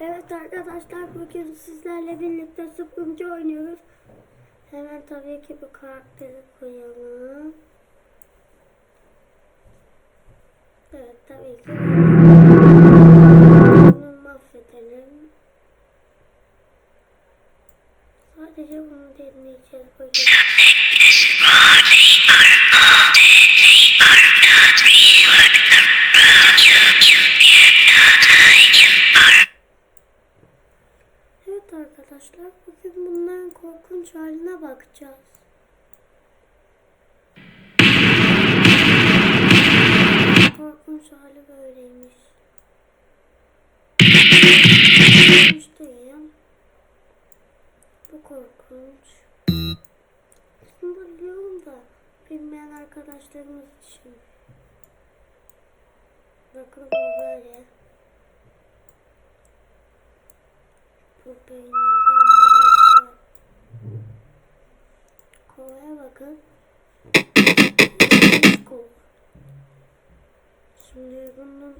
Evet arkadaşlar bugün sizlerle birlikte sıfırıncı oynuyoruz. Hemen tabii ki bu karakteri koyalım. Evet tabii ki. Bunu mahvedelim. Sadece bunu deneyeceğiz bugün. Evet arkadaşlar bugün bunların korkunç haline bakacağız. Korkunç hali böyleymiş. Korkunç değil. Bu korkunç. Aslında biliyorum da bilmeyen arkadaşlarımız için. Bakın bu böyle. Bu peynirden böyle. Kovaya bakın. Kova. Şimdi bunun?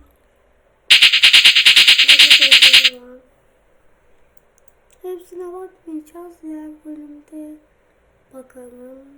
Hepsine bakmayacağız diğer bölümde. Bakalım.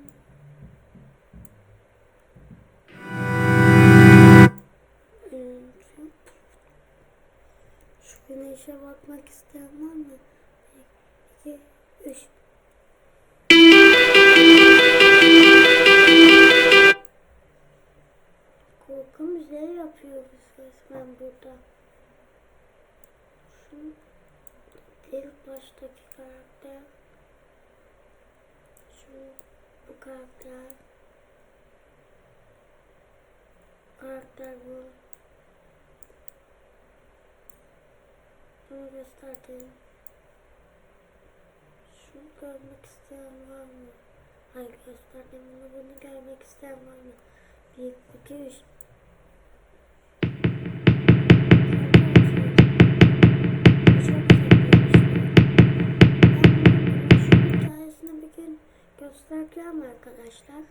Bu karakter. Bu karakter bu. Bunu göstereyim. Şunu görmek isteyen var mı? Hayır gösterdim bunu. Bunu görmek isteyen var mı? 1, 2, 3. göstereceğim arkadaşlar.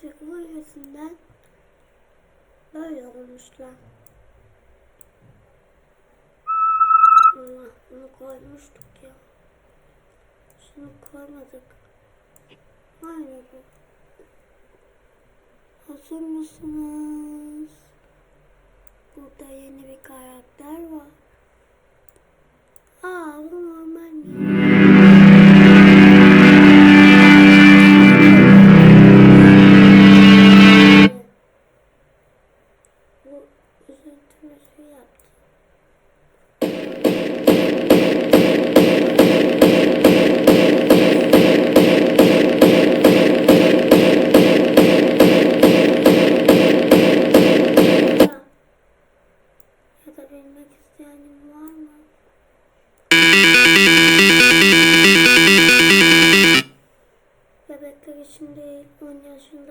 Sıkma yüzünden böyle olmuşlar. Allah bunu koymuştuk ya. Şunu koymadık. Aynı bu. Hazır mısınız? Burada yeni bir karakter var.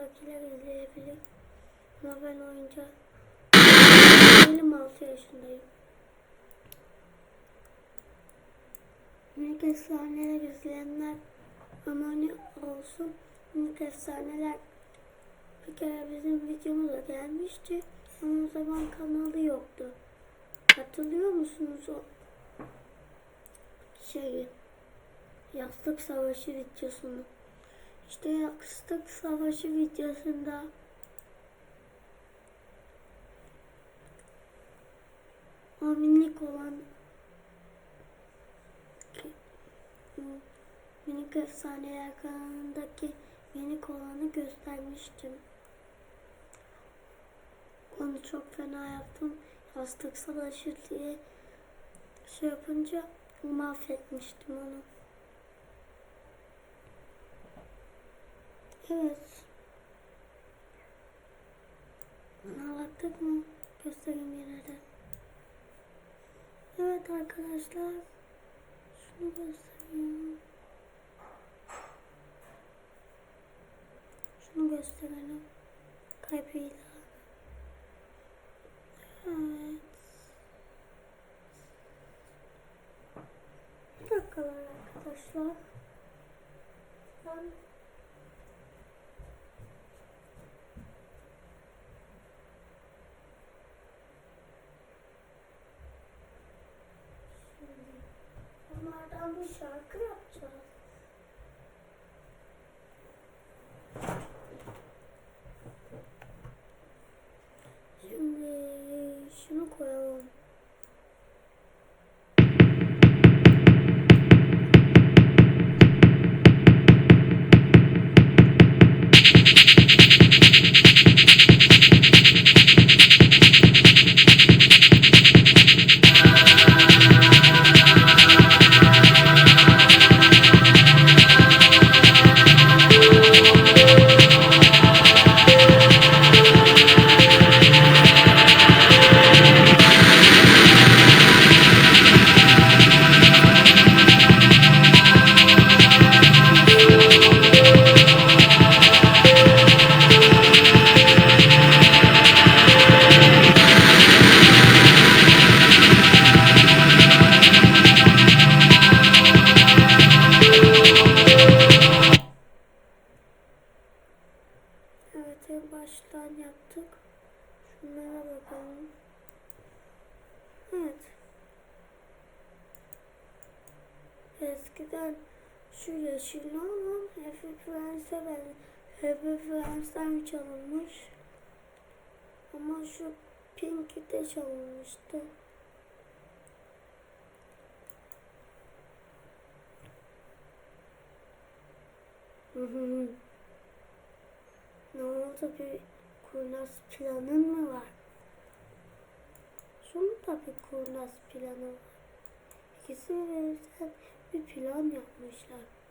Yaşındakiler izleyebilir. Ama ben oyunca değilim 6 yaşındayım. Minik efsaneler izleyenler abone olsun. Minik efsaneler bir kere bizim videomuza gelmişti. Ama o zaman kanalı yoktu. Hatırlıyor musunuz o şeyi? Yastık Savaşı videosunu. İşte Yastık Savaşı videosunda o minik olan minik efsaneler kanalındaki minik olanı göstermiştim. Onu çok fena yaptım. Yastık savaşı diye şey yapınca mahvetmiştim onu. Evet. Baktık mı? Göstereyim yine. Evet arkadaşlar. Şunu göstereyim. Şunu gösterelim. Kaybıyla. Evet. Bir dakikalar arkadaşlar. Ben bir şarkı yapacağız. Yeşilli olan Happy Friends'e ben Happy Friends'ten çalınmış. Ama şu Pink'i de çalınmıştı. Ne oldu bir kurnaz planın mı var? Şunun da bir kurnaz planı var. İkisi verirsen bir plan yapmışlar.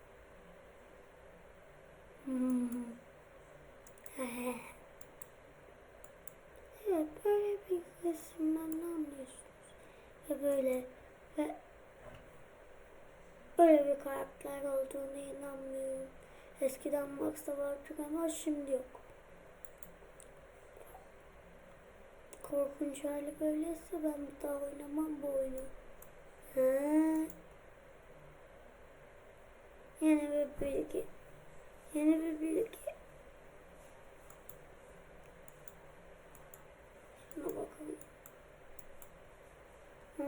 Evet böyle bir resimden ne anlıyorsunuz? Ve böyle ve böyle bir karakter olduğunu inanmıyorum. Eskiden Max'ta vardı ama şimdi yok. Korkunç hali böyleyse ben bir daha oynamam bu oyunu. Ha. Yeni bir bilgi. Yeni bir bilgi. Şuna bakalım. Ha.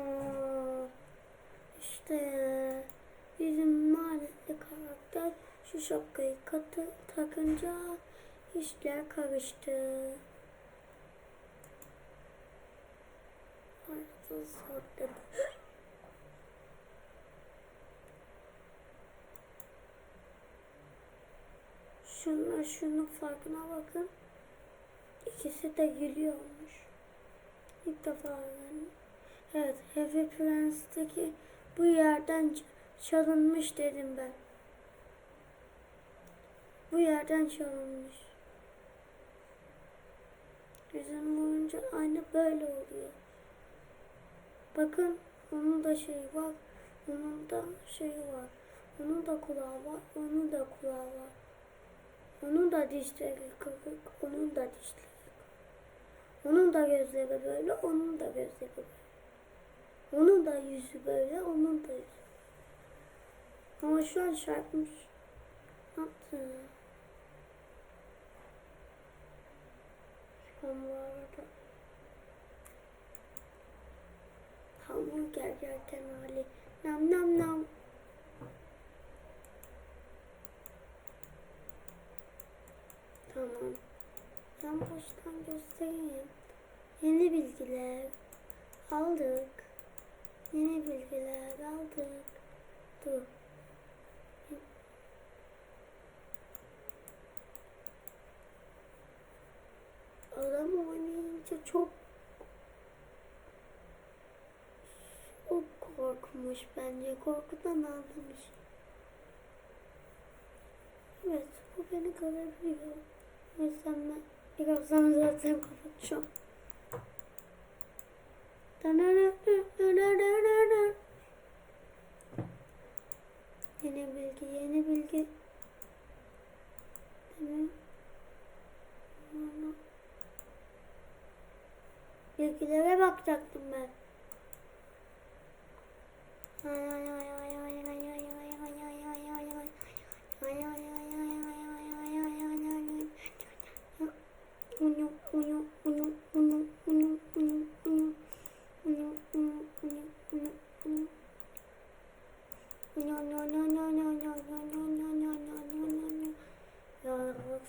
İşte bizim lanetli karakter şu şapkayı katı takınca işler karıştı. Artık sordu. Şunla şunun farkına bakın. İkisi de gülüyormuş. İlk defa öğrendim. Evet, Heavy Prince'deki bu yerden çalınmış dedim ben. Bu yerden çalınmış. Yüzüm boyunca aynı böyle oluyor. Bakın onun da şeyi var. Onun da şeyi var. Onun da kulağı var. Onun da kulağı var. Onun da dişleri kırık. Onun da dişleri. Onun da gözleri böyle. Onun da gözleri böyle. Onun da yüzü böyle. Onun da yüzü. Ama şu an çarpmış. Ne yaptı? Arada. Hamburger yerken hali. Nam nam nam. Tamam. Ben baştan göstereyim. Yeni bilgiler aldık. Yeni bilgiler aldık. Dur. Çok çok korkmuş bence. Korkudan ağlamış. Evet, bu beni görebiliyor. O yüzden ben birazdan zaten kapatacağım. Yeni bilgi, yeni bilgi. Tamam. Ötekilere bakacaktım ben.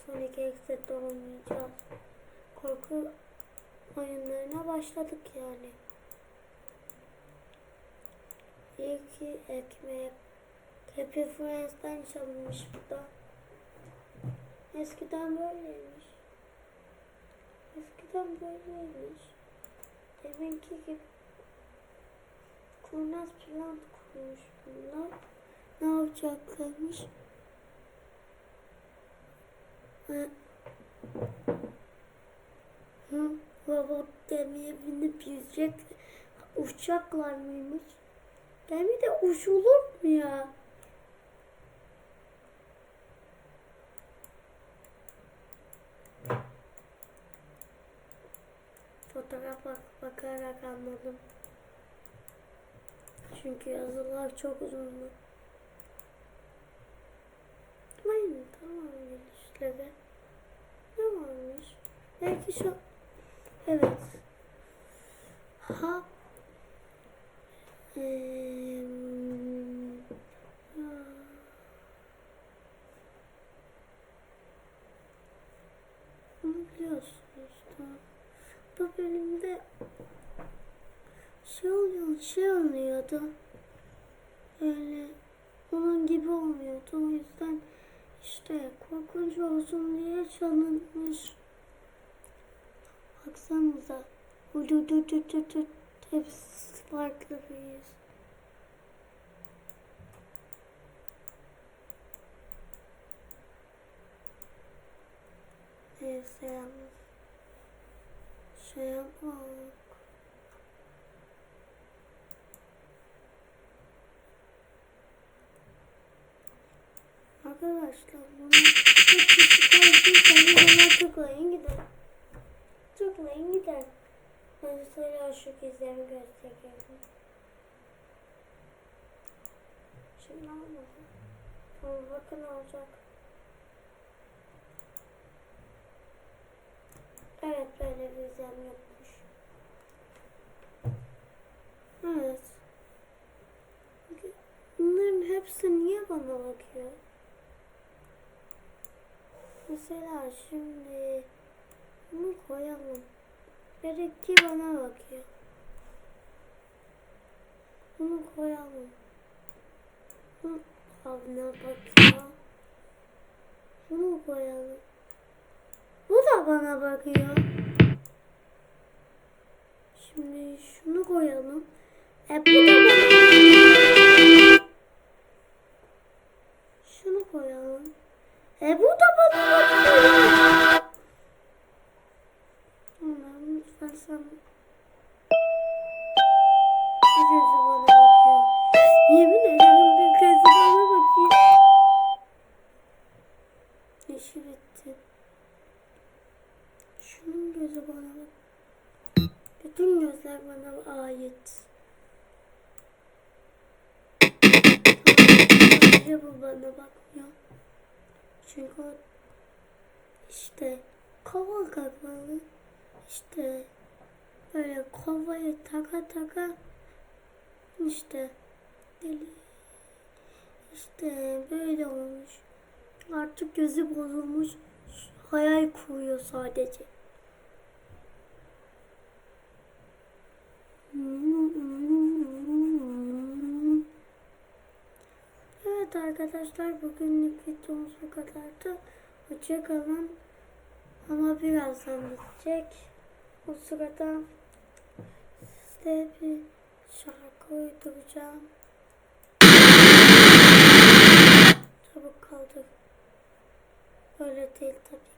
Sonraki eksette olmayacağız. Korku oyunlarına başladık yani. İyi ki ekmek. Happy Friends'ten çalınmış bu da. Eskiden böyleymiş. Eskiden böyleymiş. Deminki gibi kurnaz plan kurmuş bunlar. Ne yapacaklarmış? Gemiye binip yüzecek uçacaklar mıymış? Gemide uçulur mu ya? Fotoğrafa bakarak anladım. Çünkü yazılar çok uzundu. Aynen tamam işte be. Ne varmış? Belki şu... Evet. Ha. Eee... ya. Bunu biliyorsunuz tamam. Bu bölümde şey oluyor, şey oluyordu. Öyle onun gibi olmuyordu. O yüzden işte korkunç olsun diye çalınmış. Baksanıza. Hudu du du du du. Hepsi farklı bir. Neyse yalnız. Şey yapalım. Arkadaşlar bunu çok küçük olduğu zaman tıklayın gider. Tıklayın gider. Mesela şu izlerimi göstereyim. Şimdi olmadı. Ama bakın olacak. Evet böyle bir izlem yokmuş. Evet. Bunların hepsi niye bana bakıyor? Mesela şimdi bunu koyalım. Demek ki bana bakıyor. Bunu koyalım. Bunu bana bakıyor. Bunu koyalım. Bu da bana bakıyor. Şimdi şunu koyalım. E bu da bana İşi bitti. Şunun gözü bana. Bütün gözler bana ait. Sadece bu bana bakmıyor. Çünkü o işte kova kakmalı. İşte böyle kovayı taka taka işte deli işte böyle olmuş. Artık gözü bozulmuş. Hayal kuruyor sadece. Evet arkadaşlar bugünlük videomuz bu kadardı. Hoşçakalın. Ama birazdan bitecek. O sırada size bir şarkı uyduracağım. Öyle değil tabii